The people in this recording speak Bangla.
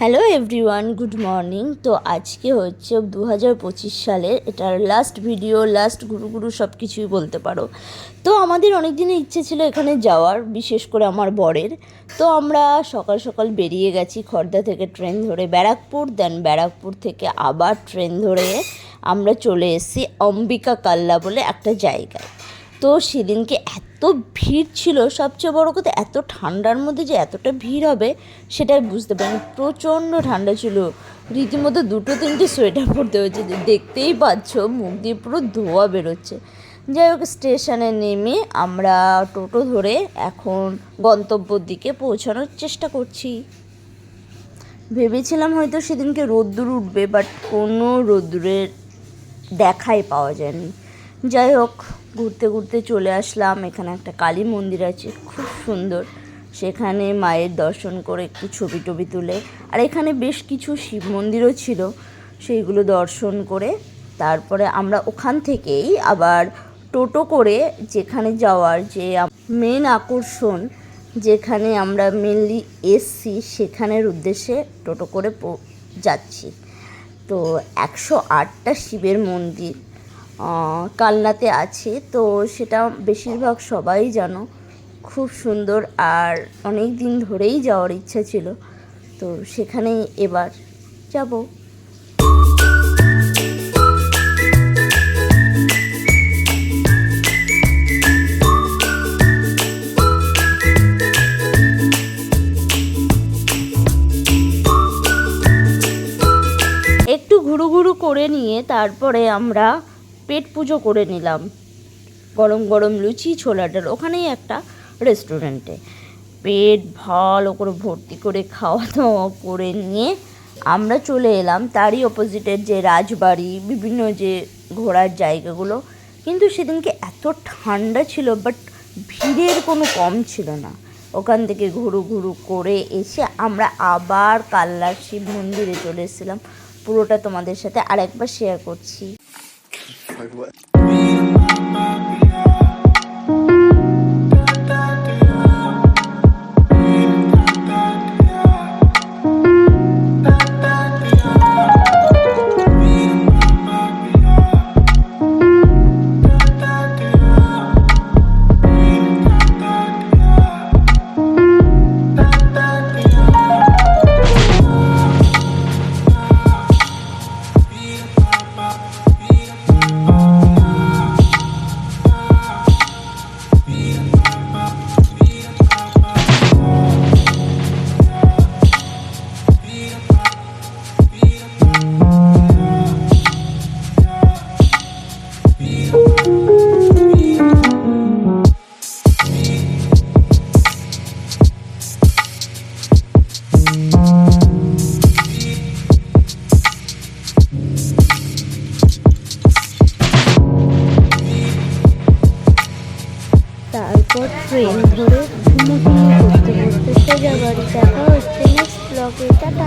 হ্যালো এভরিওয়ান গুড মর্নিং তো আজকে হচ্ছে দু হাজার পঁচিশ সালের এটার লাস্ট ভিডিও লাস্ট গুরু গুরু সব কিছুই বলতে পারো। তো আমাদের অনেক দিনের ইচ্ছে ছিল এখানে যাওয়ার, বিশেষ করে আমার বরের। তো আমরা সকাল সকাল বেরিয়ে গেছি খর্দা থেকে ট্রেন ধরে ব্যারাকপুর দেন ব্যারাকপুর থেকে আবার ট্রেন ধরে আমরা চলে এসেছি অম্বিকা কাল্লা বলে একটা জায়গায়। তো সেদিনকে এত ভিড় ছিল, সবচেয়ে বড় কথা এত ঠান্ডার মধ্যে যে এতটা ভিড় হবে সেটাই বুঝতে পারিনি। প্রচণ্ড ঠান্ডা ছিল। রীতিমতো দুটো তিনটে সোয়েটার পরতে হয়েছে। দেখতেই পাচ্ছ, মুখ দিয়ে পুরো ধোয়া বেরোচ্ছে। যাই হোক, স্টেশনে নেমে আমরা টোটো ধরে এখন গন্তব্যর দিকে পৌঁছানোর চেষ্টা করছি। ভেবেছিলাম হয়তো সেদিনকে রোদ্দুর উঠবে বাট কোনো রোদ্দুরের দেখাই পাওয়া যায়নি। যাই হোক ঘুরতে ঘুরতে চলে আসলাম। এখানে একটা কালী মন্দির আছে, খুব সুন্দর। সেখানে মায়ের দর্শন করে একটু ছবি টবি তুলে। আর এখানে বেশ কিছু শিব মন্দিরও ছিল, সেইগুলো দর্শন করে তারপরে আমরা ওখান থেকেই আবার টোটো করে যেখানে যাওয়ার যে মেন আকর্ষণ, যেখানে আমরা মেনলি এসছি, সেখানের উদ্দেশ্যে টোটো করে যাচ্ছি। তো একশো আটটা শিবের মন্দির। কালনাতে আছে। তো সেটা বেশিরভাগ সবাই জানো, খুব সুন্দর। আর অনেক দিন ধরেই যাওয়ার ইচ্ছা ছিল। তো সেখানেই এবার যাব। একটু ঘুরু ঘুরু করে নিয়ে তারপরে আমরা পেট পুজো করে নিলাম। গরম গরম লুচি ছোলা ডাল ওখানেই একটা রেস্টুরেন্টে পেট, ভালো করে ভর্তি করে খাওয়া দাওয়া করে নিয়ে আমরা চলে এলাম। তারই অপোজিটের যে রাজবাড়ি, বিভিন্ন যে ঘোরার জায়গাগুলো, কিন্তু সেদিনকে এত ঠান্ডা ছিল বাট ভিড়ের কোনো কম ছিল না। ওখান থেকে ঘুরু ঘুরু করে এসে আমরা আবার কাল্লার শিব মন্দিরে চলে এসেছিলাম। পুরোটা তোমাদের সাথে আরেকবার শেয়ার করছি। তারপর ট্রেন ধরে ঘুমোঘুমি করতে করতে সোজা বাড়ি দেখা হচ্ছে নেক্সট ব্লগে টাটা।